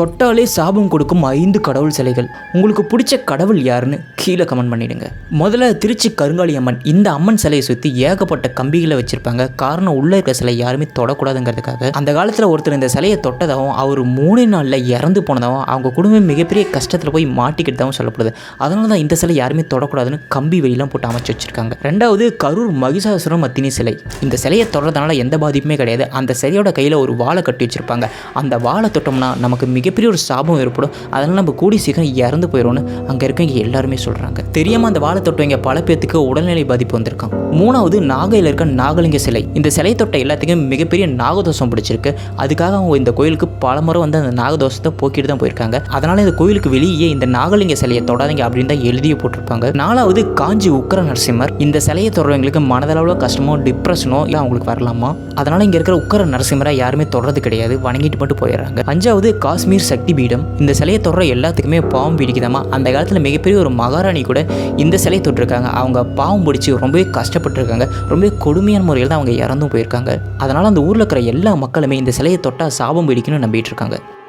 தொட்டாலே சாபம் கொடுக்கும் ஐந்து கடவுள் சிலைகள். உங்களுக்கு பிடிச்ச கடவுள் யாருன்னு? கீழே கமெண்ட் பண்ணிடுங்க. முதல்ல திருச்சி கருங்காலி அம்மன் இந்த அம்மன் சிலையை சுற்றி ஏகப்பட்ட கம்பிகளை வச்சுருப்பாங்க. காரணம் உள்ளே இருக்க சிலை யாருமே தொடக்கூடாதுங்கிறதுக்காக. அந்த காலத்தில் ஒருத்தர் இந்த சிலையை தொட்டதாகவும் அவர் மூணு நாளில் இறந்து போனதாகவும் அவங்க குடும்பம் மிகப்பெரிய கஷ்டத்தில் போய் மாட்டிக்கிட்டதாகவும் சொல்லப்படுது. அதனால தான் இந்த சிலை யாருமே தொடக்கூடாதுன்னு கம்பி வெளியெல்லாம் போட்டு அமைச்சு வச்சிருக்காங்க. ரெண்டாவது கரூர் மகிஷாசுரம் மத்தினி சிலை. இந்த சிலையை தொடறதுனால எந்த பாதிப்புமே கிடையாது. அந்த சிலையோட கையில் ஒரு வாழை கட்டி வச்சிருப்பாங்க. அந்த வாழை தொட்டோம்னா நமக்கு மிகப்பெரிய ஒரு சாபம் ஏற்படும். அதனால் நம்ம கூடி சீக்கிரம் இறந்து போயிடும்னு அங்கே இருக்கவங்க எல்லாருமே சொல்கிறாங்க தெரியாமல் அந்த வாழை தொட்டவங்க பல பேத்துக்கு உடல்நிலை பாதிப்பு வந்திருக்கான் மூணாவது நாகையில் இருக்க நாகலிங்க சிலை. இந்த சிலை தொட்ட எல்லாத்துக்கும் மிகப்பெரிய நாகதோஷம் பிடிச்சிருக்கு. அதுக்காக அவங்க இந்த கோயிலுக்கு பல முறை வந்து அந்த நாகதோஷத்தை போக்கிட்டு தான் போயிருக்காங்க. அதனால இந்த கோயிலுக்கு வெளியே இந்த நாகலிங்க சிலையை தொடாதீங்க அப்படின்னு தான் எழுதியே போட்டிருப்பாங்க. நாலாவது காஞ்சி உக்கர நரசிம்மர். இந்த சிலையை தொடர்றவங்களுக்கு மனதளவில் கஷ்டமோ டிப்ரெஷனோ இல்லை அவங்களுக்கு வரலாமா? அதனால இங்கே இருக்கிற உக்கர நரசிம்மரை யாருமே தொடர்றது கிடையாது. வணங்கிட்டு மட்டும் போயிடுறாங்க. அஞ்சாவது காஷ்மீர் சக்தி பீடம் இந்த சிலையை தொடர எல்லாத்துக்குமே பாவம் பிடிக்குதாமா அந்த காலத்தில் மிகப்பெரிய ஒரு மகாராணி கூட இந்த சிலையை தொட்டிருக்காங்க. அவங்க பாவம் பிடிச்சி ரொம்பவே கஷ்டப்பட்டுருக்காங்க. ரொம்பவே கொடுமையான முறையில் தான் அவங்க இறந்தும் போயிருக்காங்க. அதனால் அந்த ஊரில் இருக்கிற எல்லா மக்களுமே இந்த சிலையை தொட்டால் சாபம் பிடிக்கணும்னு நம்பிட்டு இருக்காங்க.